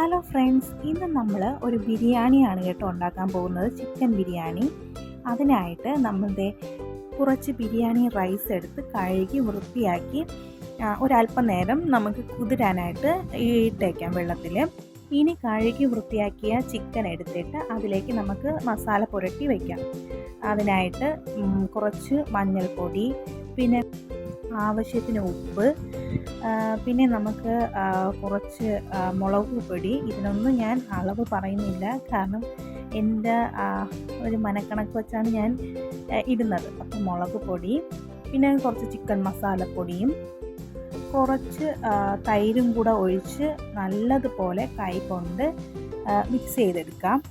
Hello friends ഇന്ന് നമ്മൾ ഒരു ബിരിയാണിയാണ് കേട്ടോ ഉണ്ടാക്കാൻ പോകുന്നത് ചിക്കൻ ബിരിയാണി. അതിനായിട്ട് നമ്മളുടെ കുറച്ച് ബിരിയാണി റൈസ് എടുത്ത് കഴുകി വൃത്തിയാക്കി ഒരല്പം നേരം നമുക്ക് കുതിരാനായിട്ട് ഇട്ടേക്കാം വെള്ളത്തിൽ ഇനി കഴുകി വൃത്തിയാക്കിയ ചിക്കൻ എടുത്തിട്ട് അതിലേക്ക് നമുക്ക് മസാല പുരട്ടി വയ്ക്കാം അതിനായിട്ട് കുറച്ച് മഞ്ഞൾപ്പൊടി പിന്നെ ആവശ്യത്തിന് ഉപ്പ്. പിന്നെ നമുക്ക് കുറച്ച് മുളക് പൊടി. ഇതിനൊന്നും ഞാൻ അളവ് പറയുന്നില്ല. കാരണം എന്റെ ഒരു മനക്കണക്ക് വെച്ചാണ് ഞാൻ ഇടുന്നത്. അപ്പോൾ മുളക് പൊടി പിന്നെ കുറച്ച് ചിക്കൻ മസാലപ്പൊടിയും കുറച്ച് തൈരും കൂടെ ഒഴിച്ച് നല്ലതുപോലെ കൈ കൊണ്ട് മിക്സ് ചെയ്തെടുക്കാം.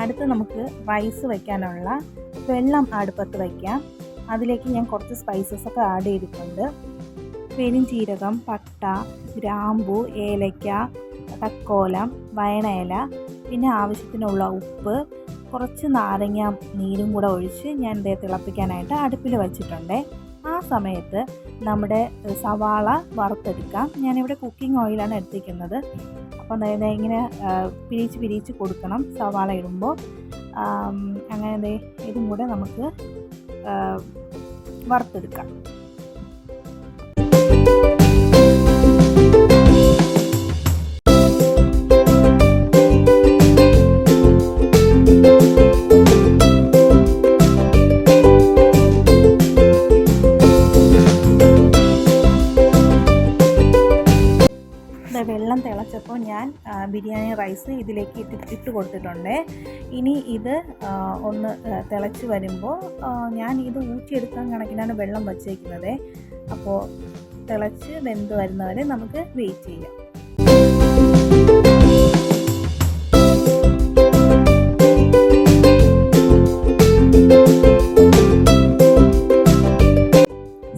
അടുത്ത് നമുക്ക് റൈസ് വയ്ക്കാനുള്ള വെള്ളം അടുപ്പത്ത് വയ്ക്കാം അതിലേക്ക് ഞാൻ കുറച്ച് സ്പൈസസ് ഒക്കെ ആഡ് ചെയ്തിട്ടുണ്ട്. പെരുംജീരകം പട്ട ഗ്രാമ്പു ഏലയ്ക്ക തക്കോലം വയണയില പിന്നെ ആവശ്യത്തിനുള്ള ഉപ്പ് കുറച്ച് നാരങ്ങ നീരും കൂടെ ഒഴിച്ച് ഞാൻ ഇതേ തിളപ്പിക്കാനായിട്ട് അടുപ്പിൽ വച്ചിട്ടുണ്ട്. ആ സമയത്ത് നമ്മുടെ സവാള വറുത്തെടുക്കാം. ഞാനിവിടെ കുക്കിംഗ് ഓയിലാണ് എടുത്തിരിക്കുന്നത്. അപ്പോൾ അതായത് ഇങ്ങനെ പിരിച്ച് പിരിച്ച് കൊടുക്കണം സവാള ഇടുമ്പോൾ. അങ്ങനെ ഇതും കൂടെ നമുക്ക് വറുത്തെടുക്കാം. ബിരിയാണി ഇതിലേക്ക് ഇട്ട് ഇട്ട് കൊടുത്തിട്ടുണ്ട്. ഇനി ഇത് ഒന്ന് തിളച്ച് വരുമ്പോൾ ഞാൻ ഇത് ഊറ്റിയെടുക്കാൻ കണക്കിനാണ് വെള്ളം വച്ചേക്കുന്നത്. അപ്പോൾ തിളച്ച് വെന്ത് വരുന്നവരെ നമുക്ക് വെയിറ്റ് ചെയ്യാം.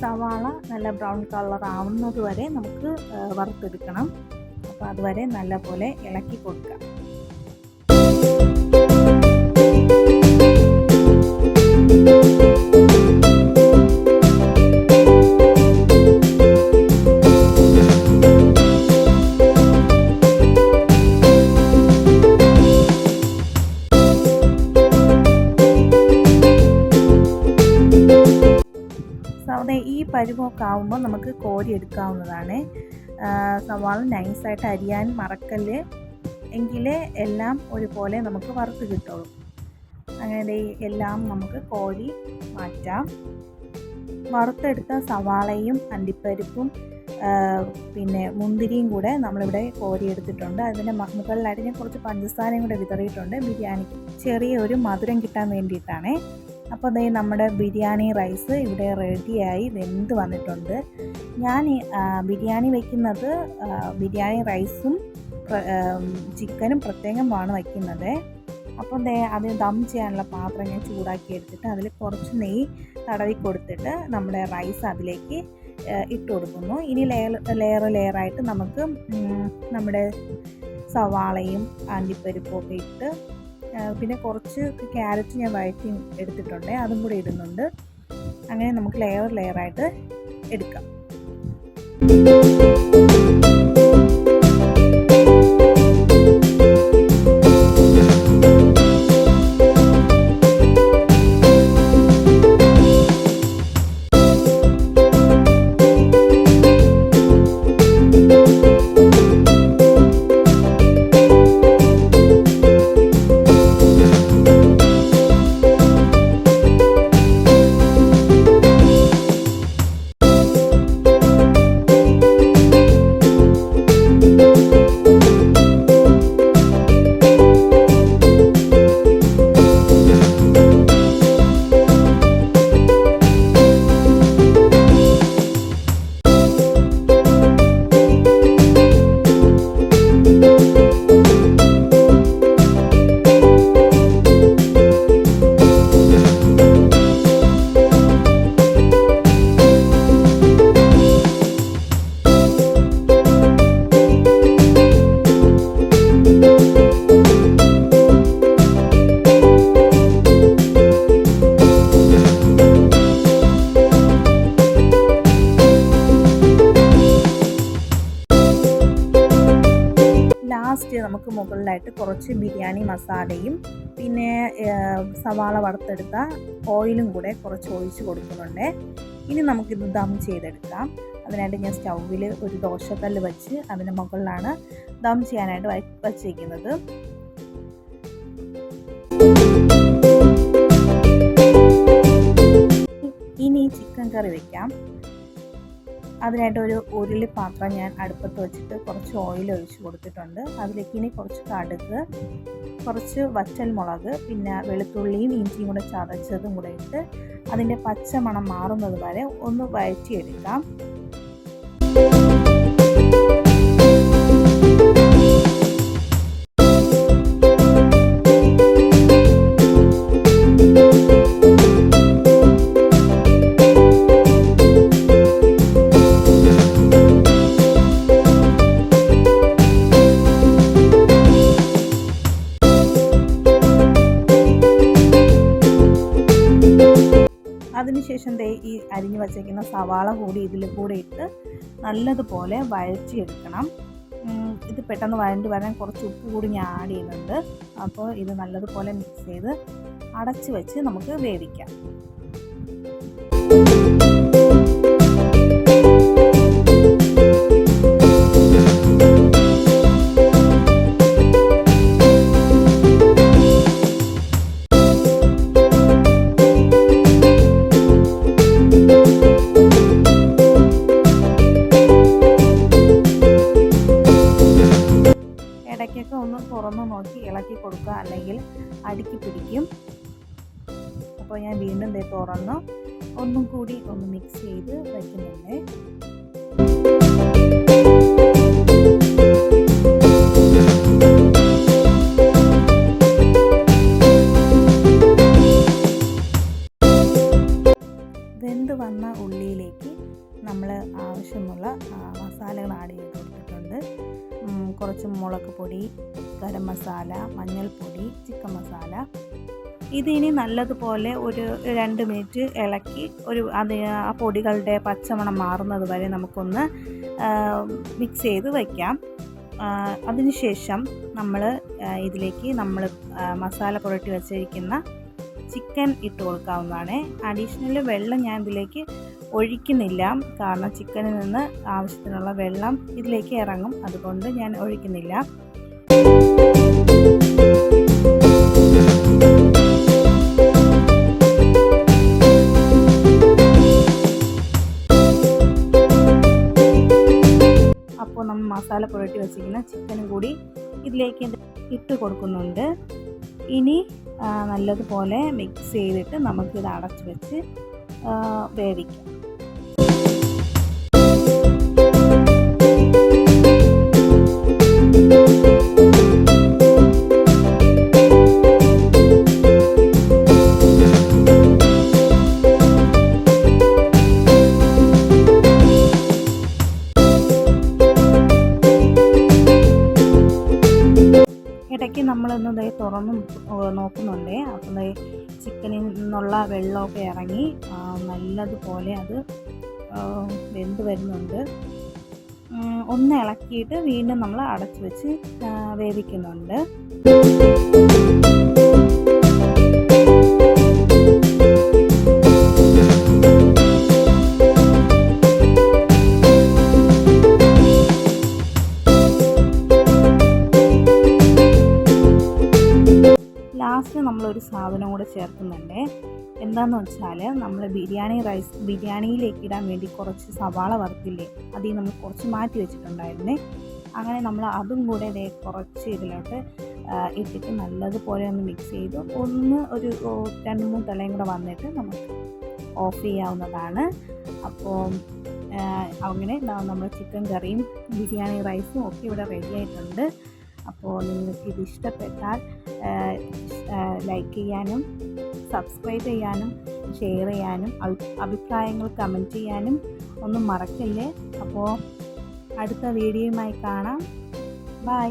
സവാള നല്ല ബ്രൗൺ കളർ ആവുന്നത് വരെ നമുക്ക് വറുത്തെടുക്കണം. അപ്പോൾ അതുവരെ നല്ലപോലെ ഇളക്കി കൊടുക്കാം. സൗദ ഈ പരുവമൊക്കെ ആവുമ്പോൾ നമുക്ക് കോരി എടുക്കാവുന്നതാണ്. സവാള നൈസായിട്ട് അരിയാൻ മറക്കല്ല്. എങ്കിലേ എല്ലാം ഒരുപോലെ നമുക്ക് വറുത്ത് കിട്ടുള്ളൂ അങ്ങനെ എല്ലാം നമുക്ക് കോരി മാറ്റാം. വറുത്തെടുത്ത സവാളയും അണ്ടിപ്പരിപ്പും പിന്നെ മുന്തിരിയും കൂടെ നമ്മളിവിടെ കോരി എടുത്തിട്ടുണ്ട് അതിന്റെ മുകളിലായിട്ട് ഞാൻ കുറച്ച് പഞ്ചസാരയും കൂടെ വിതറിയിട്ടുണ്ട്. ബിരിയാണിക്ക് ചെറിയ ഒരു മധുരം കിട്ടാൻ വേണ്ടിയിട്ടാണേ. അപ്പോൾ ദേ നമ്മുടെ ബിരിയാണി റൈസ് ഇവിടെ റെഡിയായി വെന്ത് വന്നിട്ടുണ്ട്. ഞാൻ ബിരിയാണി വയ്ക്കുന്നത് ബിരിയാണി റൈസും ചിക്കനും പ്രത്യേകം ചിക്കനും പ്രത്യേകമാണ് വയ്ക്കുന്നത്. അപ്പോൾ ദേ അത് ദം ചെയ്യാനുള്ള പാത്രം ഞാൻ ചൂടാക്കി എടുത്തിട്ട് അതിൽ കുറച്ച് നെയ്യ് തടവി കൊടുത്തിട്ട് നമ്മുടെ റൈസ് അതിലേക്ക് ഇട്ട് കൊടുക്കുന്നു. ഇനി ലെയർ ലെയർ ലെയറായിട്ട് നമുക്ക് നമ്മുടെ സവാളയും അണ്ടിപ്പരിപ്പൊക്കെ ഇട്ട് പിന്നെ കുറച്ച് ക്യാരറ്റ് ഞാൻ വഴറ്റി എടുത്തിട്ടുണ്ട്. അതും കൂടി ഇടുന്നുണ്ട്. അങ്ങനെ നമുക്ക് ലെയർ ലെയറായിട്ട് എടുക്കാം. മസാലയും പിന്നെ സവാള വറുത്തെടുത്ത ഓയിലും കൂടെ കുറച്ച് ഒഴിച്ച് കൊടുക്കുന്നുണ്ട്. ഇനി നമുക്കിത് ദം ചെയ്തെടുക്കാം. അതിനായിട്ട് ഞാൻ സ്റ്റൗവിൽ ഒരു ദോശക്കല്ല് വെച്ച് അതിന്റെ മുകളിലാണ് ദം ചെയ്യാനായിട്ട് വച്ചിരിക്കുന്നത്. ഇനി ചിക്കൻ കറി വെക്കാം. അതിനായിട്ട് ഒരു ഉരുളി പാത്രം ഞാൻ അടുപ്പത്ത് വെച്ചിട്ട് കുറച്ച് ഓയിൽ ഒഴിച്ച് കൊടുത്തിട്ടുണ്ട്. അതിലേക്ക് ഇനി കുറച്ച് കടുക് കുറച്ച് വറ്റൽ മുളക് പിന്നെ വെളുത്തുള്ളിയും ഇഞ്ചിയും കൂടെ ചതച്ചതും കൂടെ ഇട്ട് അതിന്റെ പച്ച മണം മാറുന്നത് വരെ ഒന്ന് വഴറ്റിയെടുക്കാം. അതിനുശേഷം ദേ ഈ അരിഞ്ഞു വച്ചേക്കുന്ന സവാള കൂടി ഇതിൽ കൂടെ ഇട്ട് നല്ലതുപോലെ വഴച്ചെടുക്കണം ഇത് പെട്ടെന്ന് വഴണ്ട് വരാൻ കുറച്ച് ഉപ്പ് കൂടി ഞാൻ ആഡ് ചെയ്യുന്നുണ്ട്. അപ്പോൾ ഇത് നല്ലതുപോലെ മിക്സ് ചെയ്ത് അടച്ച് വെച്ച് നമുക്ക് വേവിക്കാം. ഇടയ്ക്കൊക്കെ ഒന്ന് തുറന്ന് നോക്കി ഇളക്കി കൊടുക്കുക അല്ലെങ്കിൽ അടുക്കി പിടിക്കും. അപ്പോൾ ഞാൻ വീണ്ടും ദേ തുറന്ന് ഒന്നും കൂടി ഒന്ന് മിക്സ് ചെയ്ത് വയ്ക്കുന്നുണ്ട് വെന്ത് വന്ന ഉള്ളിയിലേക്ക് നമ്മൾ ആവശ്യമുള്ള മസാലകൾ ആഡ് ചെയ്ത് കൊടുത്തിട്ടുണ്ട്. കുറച്ച് മുളക് പൊടി ഗരം മസാല മഞ്ഞൾപ്പൊടി ചിക്കൻ മസാല. ഇതിനി നല്ലതുപോലെ ഒരു രണ്ട് മിനിറ്റ് ഇളക്കി ഒരു അത് ആ പൊടികളുടെ പച്ചമണം മാറുന്നത് വരെ നമുക്കൊന്ന് മിക്സ് ചെയ്ത് വയ്ക്കാം അതിനുശേഷം നമ്മൾ ഇതിലേക്ക് നമ്മൾ മസാല പുരട്ടി വെച്ചിരിക്കുന്ന ചിക്കൻ ഇട്ട് കൊടുക്കാവുന്നതാണ്. അഡീഷണൽ വെള്ളം ഞാൻ ഇതിലേക്ക് ഒഴിക്കുന്നില്ല. കാരണം ചിക്കനിൽ നിന്ന് ആവശ്യത്തിനുള്ള വെള്ളം ഇതിലേക്ക് ഇറങ്ങും. അതുകൊണ്ട് ഞാൻ ഒഴിക്കുന്നില്ല. അപ്പോൾ നമ്മൾ മസാല പുരട്ടി വെച്ചിരിക്കുന്ന ചിക്കനും കൂടി ഇതിലേക്ക് ഇട്ട് കൊടുക്കുന്നുണ്ട്. ഇനി നല്ലതുപോലെ മിക്സ് ചെയ്തിട്ട് നമുക്കിത് അടച്ചു വെച്ച് വേവിക്കാം. തുറന്ന് നോക്കുന്നുണ്ട്. അപ്പം ചിക്കനിൽ നിന്നുള്ള വെള്ളമൊക്കെ ഇറങ്ങി നല്ലതുപോലെ അത് വെന്ത് വരുന്നുണ്ട്. ഒന്ന് ഇളക്കിയിട്ട് വീണ്ടും നമ്മൾ അടച്ചു വെച്ച് വേവിക്കുന്നുണ്ട്. നമ്മളൊരു സാധനം കൂടെ ചേർക്കുന്നുണ്ട്. എന്താണെന്ന് വെച്ചാൽ നമ്മൾ ബിരിയാണി റൈസ് ബിരിയാണിയിലേക്ക് ഇടാൻ വേണ്ടി കുറച്ച് സവാള വറുത്തില്ലേ അതിൽ നമ്മൾ കുറച്ച് മാറ്റി വെച്ചിട്ടുണ്ടായിരുന്നേ. അങ്ങനെ നമ്മൾ അതും കൂടെ ഇതേ കുറച്ച് ഇതിലോട്ട് ഇട്ടിട്ട് നല്ലതുപോലെ ഒന്ന് മിക്സ് ചെയ്ത്. ഒന്ന് ഒരു രണ്ട് മൂന്ന് തലയും കൂടെ വന്നിട്ട് നമുക്ക് ഓഫ് ചെയ്യാവുന്നതാണ്. അപ്പോൾ അങ്ങനെ നമ്മൾ ചിക്കൻ കറിയും ബിരിയാണി റൈസും ഒക്കെ ഇവിടെ റെഡി ആയിട്ടുണ്ട്. അപ്പോൾ നിങ്ങൾക്ക് ഇത് ഇഷ്ടപ്പെട്ടാൽ ലൈക്ക് ചെയ്യാനും സബ്സ്ക്രൈബ് ചെയ്യാനും ഷെയർ ചെയ്യാനും അഭിപ്രായങ്ങൾ കമന്റ് ചെയ്യാനും ഒന്നും മറക്കല്ലേ? അപ്പോൾ അടുത്ത വീഡിയോയുമായി കാണാം. ബൈ